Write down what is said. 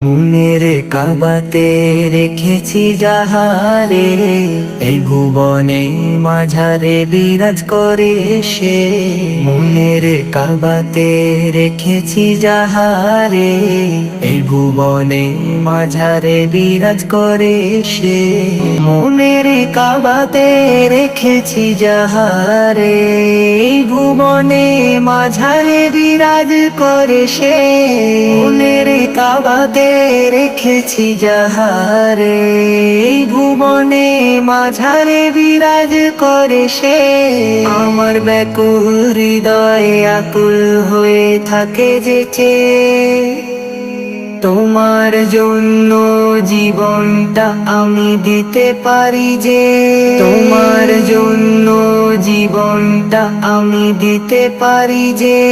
মনের কাবাতে রেখেছি যাহারে এই ভুবনে মাঝারে বিরাজ করে সে। মনের কাবাতে রেখেছি যাহারে এই ভুবনে মাঝারে বিরাজ করে সে। মনের কাবাতে রেখেছি যাহারে এই ভুবনে মাঝারে বিরাজ করে সে। কাবাতে রেখেছি যাহারে। ভুবনে মাঝারে বিরাজ করে সে। আমার ব্যাকুল হৃদয়ে আকুল হয়ে থাকে যেচে তোমার জন্য জীবনটা আমি দিতে পারি যে। তোমার জন্য জীবনটা আমি দিতে পারি যে।